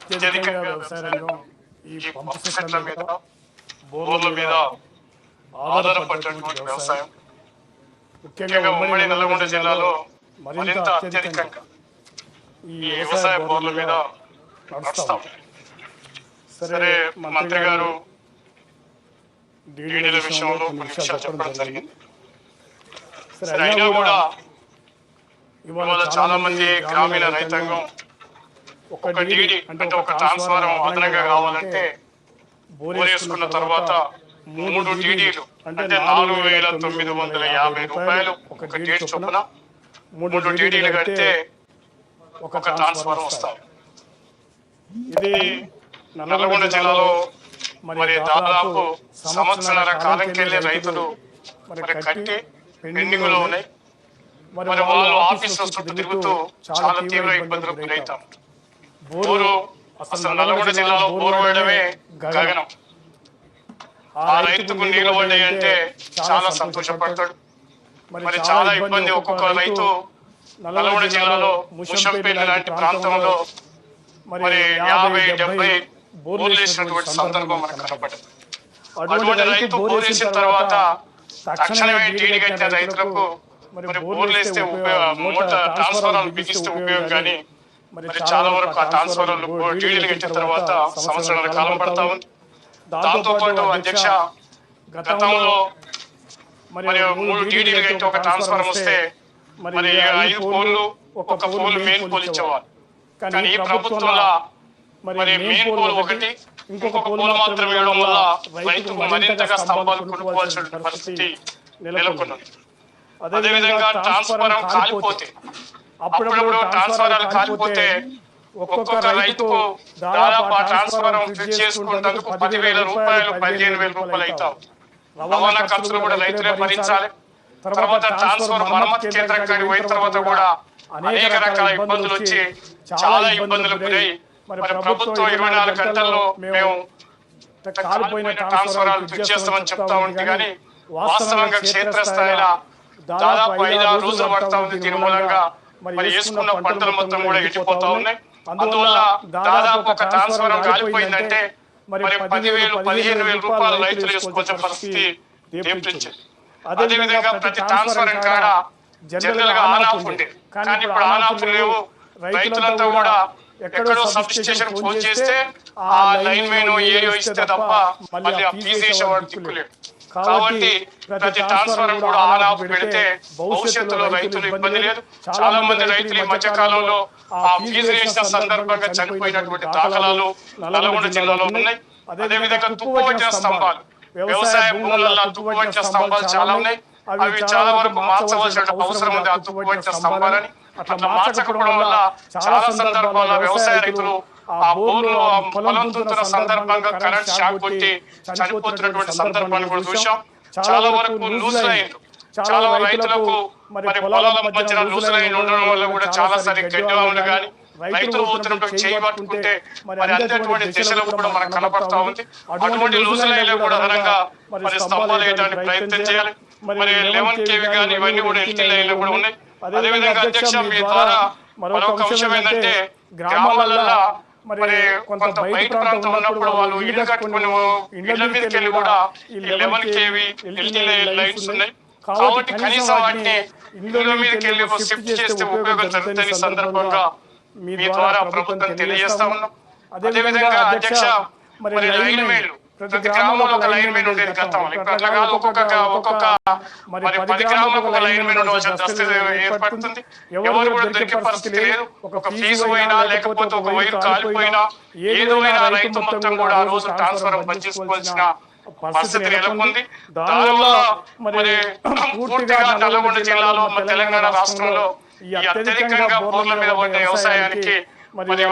అత్యధికంగా వ్యవసాయ రంగం ఈ పంపు సెట్ల మీద బోర్ల మీద ఆధారపడినటువంటి వ్యవసాయం. ముఖ్యంగా ఉమ్మడి నల్లగొండ జిల్లాలో మరింత అత్యధికంగా ఈ వ్యవసాయ బోర్ల మీద నడుస్తాం. సరే మంత్రి గారు డీడీల విషయంలో కొన్ని విషయాలు చెప్పడం జరిగింది. సరే అయినా కూడా ఇవాళ చాలా మంది గ్రామీణ రైతాంగం ఒక డీడీ అంటే ఒక ట్రాన్స్ఫారం అదనంగా కావాలంటే బోర్ వేసుకున్న తర్వాత మూడు డీడీలు అంటే నాలుగు వేల తొమ్మిది వందల యాభై రూపాయలు ఒక డీడీ చొప్పున మూడు డీడీలు కడితే ఒక ట్రాన్స్ఫారం వస్తాయి. ఇది నల్గొండ జిల్లాలో మరి దాదాపు సంవత్సరాల కాలంకెళ్ళే రైతులు మరి కట్టి పెండింగ్లో ఉన్నాయి. మరి వాళ్ళు ఆఫీస్ చుట్టూ తిరుగుతూ చాలా తీవ్ర ఇబ్బందులకు గురవుతాం. బోరు అసలు నల్గొండ జిల్లాలో బోరు వేయడమే గగనం. ఆ రైతుకు నీళ్ళు పడ్డాయి అంటే చాలా సంతోషపడతాడు. మరి చాలా ఇబ్బంది ఒక్కొక్క రైతు నల్గొండ జిల్లాలో ముషంపేట లాంటి ప్రాంతంలో మరి యాభై డెబ్బై బోర్లు వేసినటువంటి సందర్భం మనకు కనపడదు. అటువంటి రైతు బోర్ వేసిన తర్వాత తక్షణమే డీడీ కట్టిన రైతులకు మరి బోర్లు వేస్తే ట్రాన్స్ఫారాలు బిగిస్తే ఉపయోగం కానీ మరి చాలా వరకు ఆ ట్రాన్స్ఫారాలు డీడీలు కట్టిన తర్వాత సంవత్సరాల కాలం పడతా ఉంది. దాంతో పాటు అధ్యక్ష గతంలో మరి మూడు డీడీలు కట్టి ఒక ట్రాన్స్ఫారం వస్తే మరి ఐదు పోల్లు ఒక పోల్ మెయిన్ పోల్ ఇచ్చేవారు. కానీ ఈ ప్రభుత్వంలో మరి మెయిన్ పోల్ ఒకటి ఇంకొక పోల్ మాత్రం వేయడం వల్ల రైతుకు మరింతగా స్తంభాలు కొనుక్కోవాల్సిన పరిస్థితి నెలకొన్నది అదేవిధంగా ట్రాన్స్ఫారం కాలిపోతే అప్పుడప్పుడు ట్రాన్స్ఫారాలు కాలిపోతే ఒక్కొక్క రైతుకు దాదాపు ఆ ట్రాన్స్ఫారం ఫిట్ చేసుకున్నందుకు పదివేల రూపాయలు పదిహేను వేల రూపాయలు అవుతావు. రవాణా ఖర్చులు కూడా రైతులే భరించాలి. తర్వాత ట్రాన్స్ఫర్ మరమ్మతు కేంద్రానికి పోయిన తర్వాత కూడా అనేక రకాల ఇబ్బందులు వచ్చి చాలా ఇబ్బందులకు గురై మరి ప్రభుత్వం ఇరవై నాలుగు గంటల్లో మేము కాలిపోయిన ట్రాన్స్ఫరాలు ఫిట్ చేస్తామని చెప్తా ఉంది కానీ వాస్తవంగా క్షేత్రస్థాయిలో దాదాపు ఐదారు రోజులు పడతా ఉంది దీని మూలంగా. మరి వేసుకున్న పంటలు మొత్తం కూడా ఎట్టిపోతా ఉన్నాయి. అందువల్ల దాదాపు ఒక ట్రాన్స్ఫరం కాలిపోయిందంటే మరి పదివేలు పదిహేను వేల రూపాయలు రైతులు వేసుకోవాల్సిన పరిస్థితి దేపించింది అదేవిధంగా ప్రతి ట్రాన్స్ఫరం కాడ జనరల్గా ఆన్ ఆఫ్ ఉండేది కానీ ఇప్పుడు ఆన్ ఆఫ్ లేవు. రైతులంతా కూడా ఎక్కడో సబ్ స్టేషన్ ఫోన్ చేస్తే ఆ లైన్ మెయిన్ ఏరియో ఇస్తే తప్ప మళ్ళీ ఆ పీసేసేవాడు దిక్కులేడు కాబట్టి ప్రతి ట్రాన్స్ఫర్ కూడా ఆన్ ఆఫ్ పెడితే భవిష్యత్తులో రైతులు ఇబ్బంది లేదు. చాలా మంది రైతులు ఈ మధ్య కాలంలో ఆ ఫీజు వేసిన సందర్భంగా చనిపోయినటువంటి దాఖలాలు నల్గొండ జిల్లాలో ఉన్నాయి. అదేవిధంగా తుప్పు వచ్చిన స్తంభాలు. వ్యవసాయ భూములలో తుప్పు వచ్చిన స్తంభాలు చాలా ఉన్నాయి. అవి చాలా వరకు మార్చవలసిన అవసరం ఉంది ఆ తుప్పు వచ్చిన స్తంభాలని. అట్లా మార్చకపోవడం వల్ల చాలా సందర్భాల్లో వ్యవసాయ రైతులు ఆ బోర్లు పొలం దున్నుతున్న సందర్భంగా కరెంట్ షాక్ కొట్టి చనిపోతున్నటువంటి సందర్భాన్ని కూడా చూసాం చాలా వరకు లూజ్ అయ్యారు చాలా రైతులకు మరి పొలాల మధ్యన లూజ్ లైన్ ఉండడం వల్ల కూడా చాలా సరి గడ్డిగా ఉంది కానీ రైతులు పోతున్నప్పుడు చేయి పట్టుకుంటే మరి అందేటువంటి దిశలో కూడా మనకు కనపడతా ఉంది. అటువంటి లూజ్ కూడా అదనంగా మరి స్తంభాలు వేయడానికి ప్రయత్నం చేయాలి. మరి లెవెన్ కేవీ కానీ ఇవన్నీ కూడా ఎల్టీ లైన్లో కూడా ఉన్నాయి. అదేవిధంగా అధ్యక్ష మీ ద్వారా మరొక అంశం ఏంటంటే గ్రామాలలో మరి కొంత బయట ప్రాంతం ఉన్నప్పుడు వాళ్ళు ఇల్లు కట్టుకుని ఇళ్ళ మీదకి వెళ్ళి కూడా లెవెన్ కేవీ ఎల్టీ లైట్స్ ఉన్నాయి. కాబట్టి కనీసం వాటిని ఇళ్ళ మీదకి వెళ్ళి షిఫ్ట్ చేస్తే ఉపయోగం జరుగుతుంది సందర్భంగా. మీ ద్వారా ప్రభుత్వం తెలియజేస్తా ఉన్నాం. అదేవిధంగా అధ్యక్ష మరి మెయిన్లు ప్రతి గ్రామంలో ఒక లైన్ మెయిన్ ఉండేది గతంలో ఇప్పుడు అట్లా కాదు ఒక్కొక్క ఒక్కొక్క మరి పది గ్రామాలకు ఒక ఏర్పడుతుంది? ఎవరు కూడా దొరికే పరిస్థితి లేదు. ఒక ఫీజు పోయినా లేకపోతే ఒక వైరు కాలిపోయినా ఏదో అయినా రైతు మొత్తం కూడా ఆ రోజు ట్రాన్స్ఫర్ పనిచేసుకోవాల్సిన పరిస్థితి నెలకొంది. దానివల్ల మరి పూర్తిగా నల్గొండ జిల్లాలో మన తెలంగాణ రాష్ట్రంలో ఈ అత్యధికంగా బోర్ల మీద పడ్డ వ్యవసాయానికి మరి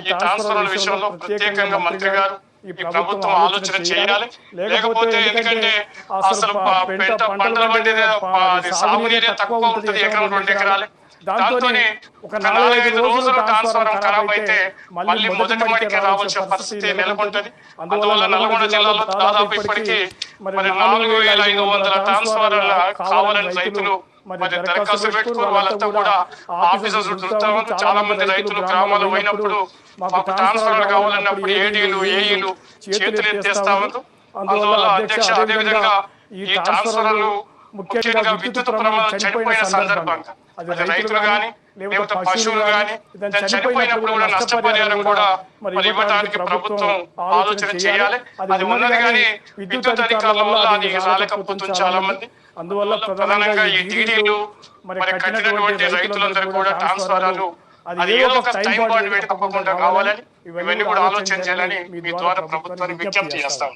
ఈ ట్రాన్స్ఫర్ల విషయంలో ప్రత్యేకంగా మంత్రి గారు ఈ ప్రభుత్వం ఆలోచన చేయాలి. లేకపోతే ఎందుకంటే అసలు పెంట పంటలు పండేది అది సాగునీరే తక్కువ ఉంటుంది ఎకరం రెండు ఎకరాలే. దాంతోనే ఒక నాలుగైదు రోజులు ట్రాన్స్ఫారం ఖరాబ్ అయితే మళ్ళీ మొదటి మడికి రావాల్సిన పరిస్థితి నెలకొంటది. అందువల్ల నల్గొండ జిల్లాలో దాదాపు ఇప్పటికీ మరి నాలుగు వేల ఐదు వందల ట్రాన్స్ఫార్లు కావాలని రైతులు మరి దరఖాస్తులు పెట్టుకుని వాళ్ళంతా కూడా ఆఫీసర్స్ ఉన్నారు చాలా మంది రైతులు గ్రామాలు పోయినప్పుడు మాకు ట్రాన్స్ఫర్ కావాలన్నప్పుడు ఏడీలు ఏఈలు చేతులు ఎత్తేస్తా ఉన్నారు అందువల్ల అధ్యక్ష అదే విధంగా ఈ ట్రాన్స్ఫర్లు ముఖ్యంగా విద్యుత్ ప్రమాదం చనిపోయిన సందర్భంగా. అది రైతులు గాని లేకపోతే పశువులు దాని చనిపోయినప్పుడు కూడా నష్టపరిహారం కూడా మరి ఇవ్వడానికి ప్రభుత్వం ఆలోచన చేయాలి. అది ఉన్నది కానీ విద్యుత్ అధికారుల వల్ల అది రాలేకపోతుంది చాలా మంది. అందువల్ల ప్రధానంగా ఈ డీడీలు మరి కట్టినటువంటి రైతులందరూ కూడా ట్రాన్స్ఫరాలు అది ఏదో ఒక టైం పాటు పెట్టి తప్పకుండా కావాలని ఇవన్నీ కూడా ఆలోచన చేయాలని మీ ద్వారా ప్రభుత్వానికి విజ్ఞప్తి చేస్తాం